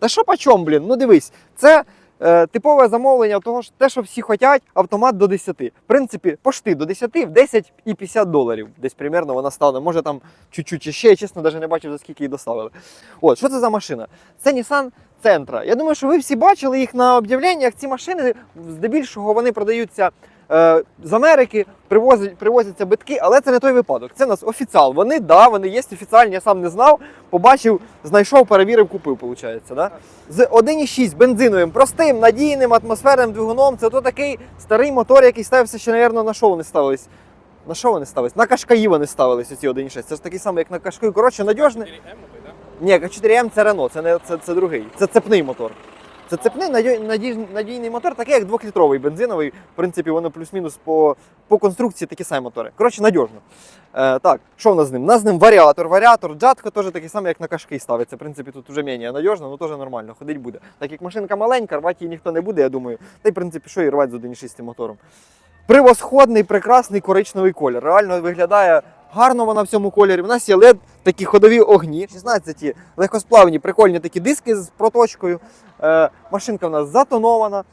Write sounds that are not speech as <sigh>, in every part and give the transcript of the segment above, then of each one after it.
Та що по чому, блін? Ну дивись, це е, типове замовлення того, що те, що всі хочуть, автомат до 10. В принципі, пошти до 10, в 10 і 50 доларів. Десь примерно вона стане. Може там чуть-чуть ще, я чесно, навіть не бачив, за скільки її доставили. От, що це за машина? Це Nissan Sentra. Я думаю, що ви всі бачили їх на об'явленнях. Ці машини здебільшого вони продаються з Америки, привозять, привозяться битки, але це не той випадок. Це у нас офіціал. Вони, да, вони є офіціальні, я сам не знав. Побачив, знайшов, перевірив, купив, виходить. Да? З 1,6 бензиновим, простим, надійним атмосферним двигуном. Це то такий старий мотор, який ставився ще, мабуть, на що вони ставились. На що вони ставились? На кашкаї вони ставились оці 1,6. Це ж такий самий, як на кашкаї. Коротше, надіжний. 4М, да? Ні, К4М це Рено, це не це, це другий. Це цепний мотор. Це цепний надій- надій- надійний мотор, такий як двохлітровий бензиновий. В принципі, воно плюс-мінус по, по конструкції такі самі мотори. Коротше, надіжно. Е, так, що в нас з ним? У нас з ним варіатор. Варіатор Джатко теж такий самий, як на кашки ставиться. В принципі, тут вже менше надіжно, але теж нормально, ходить буде. Так як машинка маленька, рвати її ніхто не буде, я думаю. Та й в принципі, що і рвати з 1,6 мотором. Превосходний, прекрасний коричневий колір. Реально виглядає гарно вона в цьому кольорі. У нас є LED, такі ходові огні. 16 легкосплавні, прикольні такі диски з проточкою. Е, машинка в нас затонована.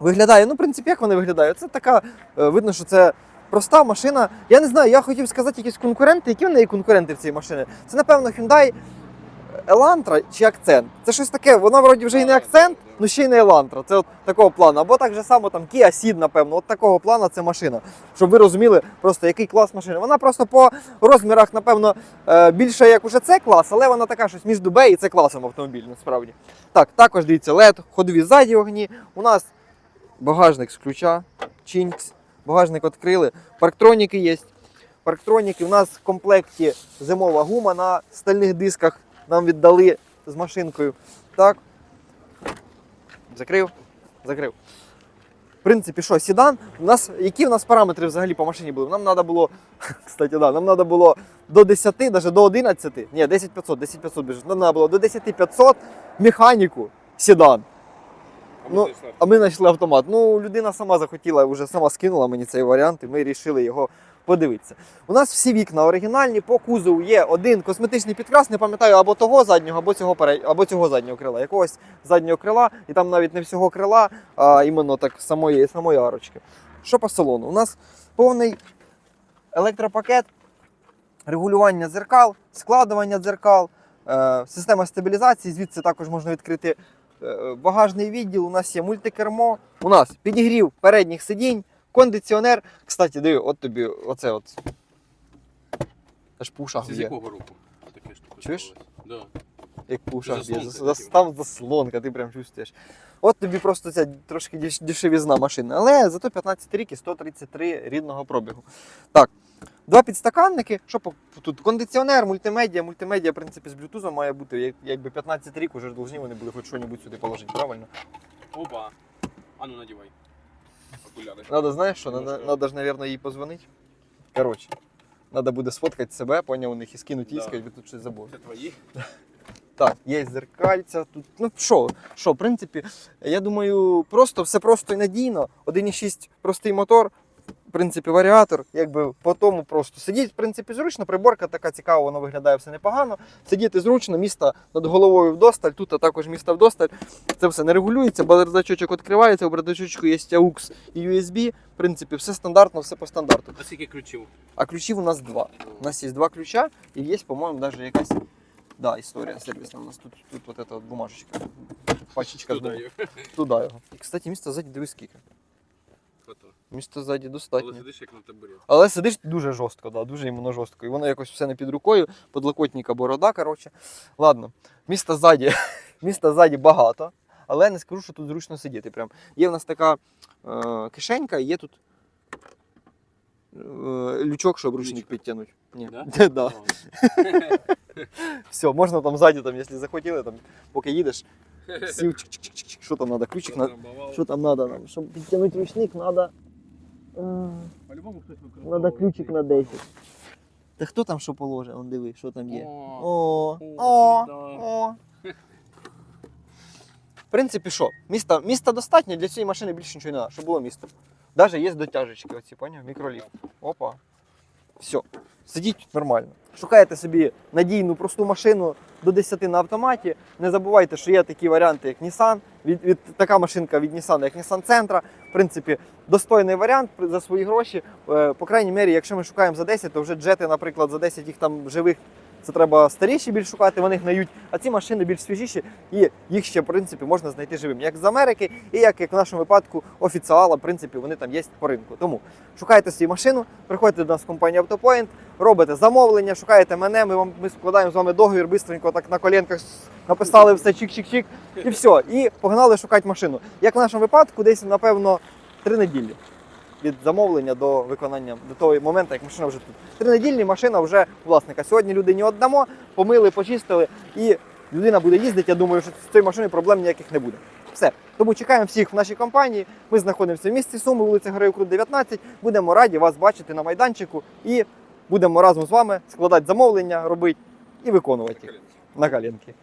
Виглядає, ну, в принципі, як вона виглядає? Це така, е, видно, що це проста машина. Я не знаю, я хотів сказати якісь конкуренти. Які в неї конкуренти в цій машині? Це, напевно, Hyundai Elantra чи акцент. Це щось таке, вона вроді вже і не акцент, ну ще й не Elantra. Це от такого плану. Або так же само там Kia Ceed, напевно. От такого плану це машина. Щоб ви розуміли, просто який клас машини. Вона просто по розмірах, напевно, е, більше як уже це клас, але вона така щось між Б і це класом автомобіль, насправді. Так, також дивіться, LED, ходові ззаді огні. У нас багажник з ключа, чинкс, багажник відкрили, парктроніки є. Парктроніки. У нас в комплекті зимова гума на стальних дисках. Нам віддали з машинкою. Так. Закрив. Закрив. В принципі, що, седан. У нас, які в нас параметри взагалі по машині були? Нам треба було, <laughs> кстати, да, нам треба було до 10, навіть до 11, ні, 10500, 10500 біжить. Нам треба було до 10500 механіку седан. А ми Ну. А ми знайшли автомат. Ну, людина сама захотіла, вже сама скинула мені цей варіант, і ми вирішили його подивитися. У нас всі вікна оригінальні, по кузову є один косметичний підкрас, не пам'ятаю, або того заднього, або цього або цього заднього крила, якогось заднього крила, і там навіть не всього крила, а іменно так самої, самої арочки. Що по салону? У нас повний електропакет, регулювання дзеркал, складування дзеркал, е, система стабілізації. Звідси також можна відкрити е, багажний відділ. У нас є мультикермо. У нас підігрів передніх сидінь, кондиціонер. Кстати, диви, от тобі оце от. Це ж по ушах Це з якого року? Таке штука Чуєш? Да. Як по ушах Заслонка є. така. Там заслонка, ти прям чувствуєш. От тобі просто ця трошки деш- дешевізна машина. Але зато 15 рік і 133 рідного пробігу. Так. Два підстаканники. Що по тут? Кондиціонер, мультимедіа. Мультимедіа, в принципі, з блютузом має бути. Як- Якби 15 рік уже должні вони були хоч щось сюди положити, правильно? Опа. А ну надівай. Окуляри. Надо, знаєш що, надо, надо ж, мабуть, їй позвонити. Коротше, надо буде сфоткати себе, поняв у них і скинути їй, Да. сказати, ви тут щось забули. Це твої? <laughs> Так, є зеркальця тут. Ну що, що, в принципі, я думаю, просто все просто і надійно. 1,6 простий мотор, в принципі, варіатор, якби по тому просто сидіть, в принципі, зручно. Приборка така цікава, воно виглядає все непогано. Сидіти зручно, місто над головою вдосталь, тут також місто вдосталь. Це все не регулюється, бардачочок відкривається, у бардачочку є AUX і USB. В принципі, все стандартно, все по стандарту. А скільки ключів? А ключів у нас два. У нас є два ключа, і є, по-моєму, навіть якась да, історія сервісна. У нас тут, тут вот эта от бумажечка. Пачечка бумаг- їх. Туди його. І, кстати, місце ззаді дивись скільки. Фото. Місце ззаді Але достатньо. сидиш як на табурі. Але сидиш дуже жорстко, да, дуже іменно жорстко. І воно якось все не під рукою, подлокотника борода, коротше. Ладно, міста ззаді, <laughs> міста ззаді багато, але не скажу, що тут зручно сидіти. Прям. Є в нас така е, кишенька, і є тут е, лючок, щоб ручник підтягнути. Ні. Да? <laughs> да. <laughs> Все, можна там ззаді, там, якщо захотіли, там, поки їдеш, сів, що там треба, ключик на. Розрабував. Що там треба нам? Щоб підтягнути ручник, треба. По-любому хтось. Надо ключик на 10. Та хто там що положив? Он диви, що там є. О, О, О, о, о. В принципі, що? Міста, міста достатньо, для цієї машини більше нічого не треба, щоб було місто. Навіть є дотяжечки, оці, поняв? Мікроліфт. Опа. Все, сидіть нормально. Шукаєте собі надійну просту машину до 10 на автоматі. Не забувайте, що є такі варіанти, як Nissan. Від, від, така машинка від Nissan, як Nissan Sentra. В принципі, достойний варіант за свої гроші. Е, По крайній мірі, якщо ми шукаємо за 10, то вже джети, наприклад, за 10 їх там живих. Це треба старіші більш шукати, вони гнають, а ці машини більш свіжіші, і їх ще в принципі можна знайти живим, як з Америки, і як, як в нашому випадку офіціала, в принципі, вони там є по ринку. Тому шукайте свою машину, приходьте до нас в компанію AutoPoint, робите замовлення, шукаєте мене. Ми вам ми складаємо з вами договір, бистренько так на коленках написали все чик-чик-чик, і все. І погнали шукати машину. Як в нашому випадку, десь напевно три неділі. Від замовлення до виконання до того моменту, як машина вже тут. Три недільні машина вже власника. Сьогодні людині віддамо, помили, почистили, і людина буде їздити. Я думаю, що з цією машиною проблем ніяких не буде. Все. Тому чекаємо всіх в нашій компанії. Ми знаходимося в місті Суми, вулиця Героїв Крут 19. Будемо раді вас бачити на майданчику і будемо разом з вами складати замовлення, робити і виконувати їх на коленки.